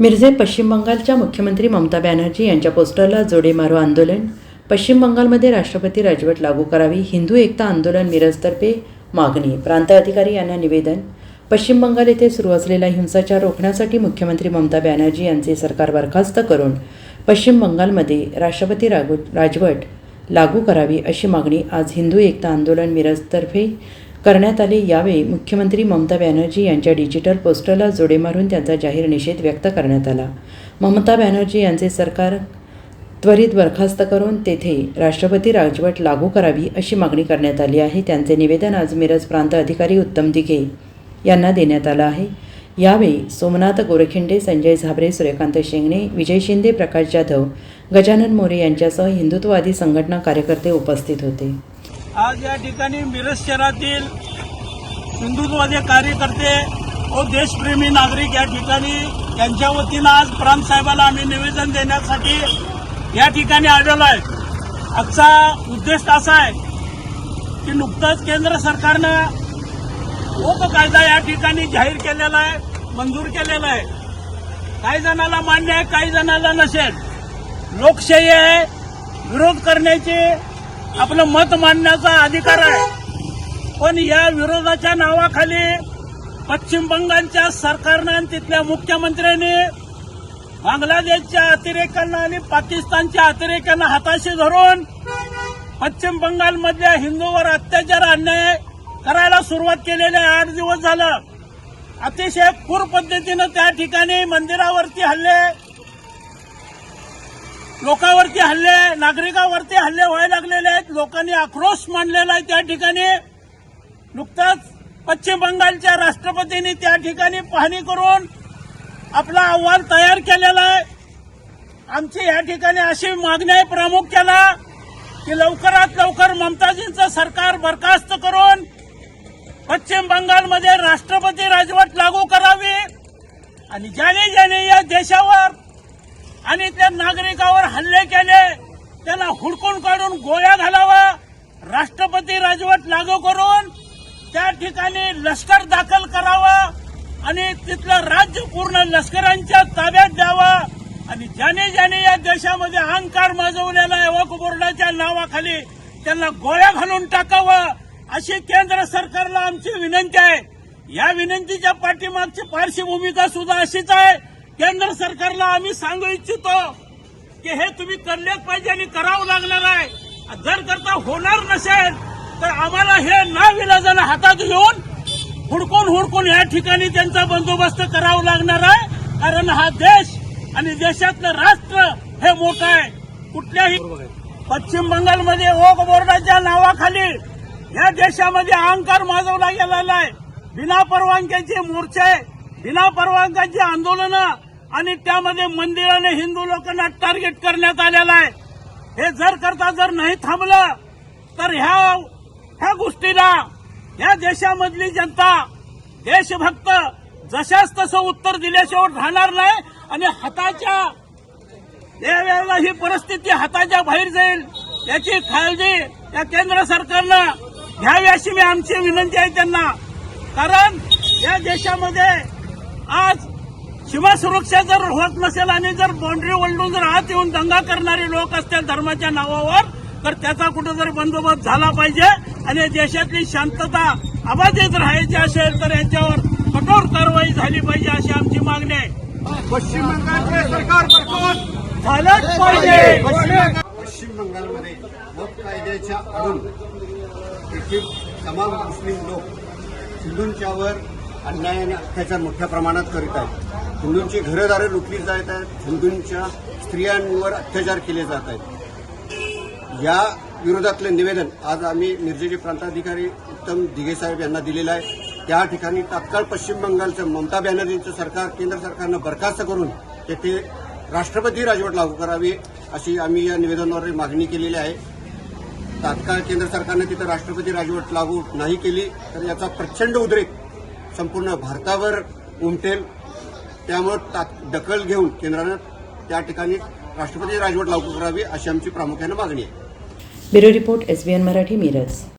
मिरजे पश्चिम बंगालच्या मुख्यमंत्री ममता बॅनर्जी यांच्या पोस्टरला जोडे मारो आंदोलन. पश्चिम बंगालमध्ये राष्ट्रपती राजवट लागू करावी हिंदू एकता आंदोलन मिरजतर्फे मागणी प्रांत अधिकारी यांना निवेदन. पश्चिम बंगाल येथे सुरू असलेला हिंसाचार रोखण्यासाठी मुख्यमंत्री ममता बॅनर्जी यांचे सरकार बरखास्त करून पश्चिम बंगालमध्ये राष्ट्रपती रागव राजवट लागू करावी अशी मागणी आज हिंदू एकता आंदोलन मिरजतर्फे करण्यात आले यावेळी मुख्यमंत्री ममता बॅनर्जी यांच्या डिजिटल पोस्टरला जोडे मारून त्यांचा जाहीर निषेध व्यक्त करण्यात आला. ममता बॅनर्जी यांचे सरकार त्वरित बरखास्त करून तेथे राष्ट्रपती राजवट लागू करावी अशी मागणी करण्यात आली आहे. त्यांचे निवेदन आज मिरज प्रांत अधिकारी उत्तम दिघे यांना देण्यात आलं आहे. यावेळी सोमनाथ गोरखिंडे संजय झाबरे सूर्यकांत शेंगणे विजय शिंदे प्रकाश जाधव गजानन मोरे यांच्यासह हिंदुत्ववादी संघटना कार्यकर्ते उपस्थित होते. आज या ठिकाणी मिरज शहरातील हिंदुत्वाचे कार्यकर्ते व देशप्रेमी नागरिक या ठिकाणी यांच्या वतीनं आज प्रांत साहेबाला आम्ही निवेदन देण्यासाठी या ठिकाणी आढळलो आहे. आजचा उद्देश असा आहे की नुकतंच केंद्र सरकारनं ओक कायदा या ठिकाणी जाहीर केलेला आहे मंजूर केलेला आहे. काही जणाला मान्य आहे काही जणाला नसेल. लोकशाही आहे विरोध करण्याची आपलं मत मांडण्याचा अधिकार आहे. पण या विरोधाच्या नावाखाली पश्चिम बंगालच्या सरकारनं आणि तिथल्या मुख्यमंत्र्यांनी बांगलादेशच्या अतिरेकांना आणि पाकिस्तानच्या अतिरेकांना हाताशी धरून पश्चिम बंगालमधल्या हिंदूवर अत्याचार अन्याय करायला सुरुवात केलेले आठ दिवस झालं. अतिशय क्रूर पद्धतीनं त्या ठिकाणी मंदिरावरती हल्ले लोकांवरती हल्ले नागरिकांवरती हल्ले व्हायला लागलेले आहेत. लोकांनी आक्रोश मांडलेला आहे त्या ठिकाणी. नुकताच पश्चिम बंगालच्या राष्ट्रपतींनी त्या ठिकाणी पाहणी करून आपला अहवाल तयार केलेला आहे. आमची या ठिकाणी अशी मागणी आहे प्रामुख्याला की लवकरात लवकर ममताजींचं सरकार बरखास्त करून पश्चिम बंगालमध्ये राष्ट्रपती राजवट लागू करावी. आणि ज्याने ज्याने या देशावर आणि त्या नागरिकावर हल्ले केले. त्यांना हुडकून काढून गोळ्या घालावा. राष्ट्रपती राजवट लागू करून त्या ठिकाणी लष्कर दाखल करावा. आणि तिथलं राज्य पूर्ण लष्करांच्या ताब्यात द्यावा. आणि ज्याने ज्याने या देशामध्ये अहंकार माजवलेला आहे वक बोर्डाच्या नावाखाली त्यांना गोळ्या घालून टाकावं अशी केंद्र सरकारला आमची विनंती आहे. या विनंतीच्या पाठीमागची पार्श्वभूमिका भूमिका सुद्धा अशीच आहे. केंद्र सरकारला आम्ही सांगू इच्छितो की हे तुम्ही करलेच पाहिजे आणि करावं लागणार आहे. जर करता होणार नसेल तर आम्हाला हे नाविलाजानं हातात घेऊन हुडकून हुडकून या ठिकाणी त्यांचा बंदोबस्त करावा लागणार आहे. कारण हा देश आणि देशातलं राष्ट्र हे मोठं आहे. कुठल्याही पश्चिम बंगालमध्ये ओक बोर्डाच्या नावाखाली या देशामध्ये अहंकार माजवला गेलेला आहे. बिना परवानग्याचे मोर्चे बिना परवानग्याची आंदोलनं आणि त्यामध्ये मंदिराने हिंदू लोकांना टार्गेट करण्यात आलेलं आहे. हे जर करता जर नाही थांबलं तर ह्या ह्या गोष्टीला ह्या देशामधली जनता देशभक्त जशाच तसं उत्तर दिल्याशिवाय राहणार नाही आणि हाताच्या यावेळेला ही परिस्थिती हाताच्या बाहेर जाईल याची काळजी या केंद्र सरकारनं घ्यावी अशी मी आमची विनंती आहे त्यांना. कारण या देशामध्ये आज सीमा सुरक्षा जर होत नसेल आणि जर बाउंड्री ओलडून जर आत येऊन दंगा करणारे लोक असतील धर्माच्या नावावर तर त्याचा कुठेतरी बंदोबस्त झाला पाहिजे. आणि देशातली शांतता अबाधित राहायची असेल तर यांच्यावर कठोर कारवाई झाली पाहिजे अशी आमची मागणी आहे. पश्चिम बंगालचे सरकार झालंच पाहिजे. पश्चिम बंगालमध्ये वक कायद्याच्या आडून तमाम मुस्लिम लोक हिंदूंच्यावर अन्याय आणि अत्याचार मोठ्या प्रमाणात करीत आहेत. हिंदूंची घरदारे लुटली जात आहेत. हिंदूंच्या स्त्रियांवर अत्याचार केले जात आहेत. या विरोधातले निवेदन आज आम्ही निर्जेचे प्रांताधिकारी उत्तम दिघे साहेब यांना दिलेलं आहे. त्या ठिकाणी तात्काळ पश्चिम बंगालचं ममता बॅनर्जींचं सरकार केंद्र सरकारनं बरखास्त करून तेथे राष्ट्रपती राजवट लागू करावी अशी आम्ही या निवेदनावर मागणी केलेली आहे. तात्काळ केंद्र सरकारनं तिथं राष्ट्रपती राजवट लागू नाही केली तर याचा प्रचंड उद्रेक संपूर्ण भारतावर उमटेल. त्यामुळं तात- दखल घेऊन केंद्रानं त्या ठिकाणी राष्ट्रपती राजवट लागू करावी अशी आमची प्रामुख्यानं मागणी आहे. Bureau report SBN Marathi Miraj.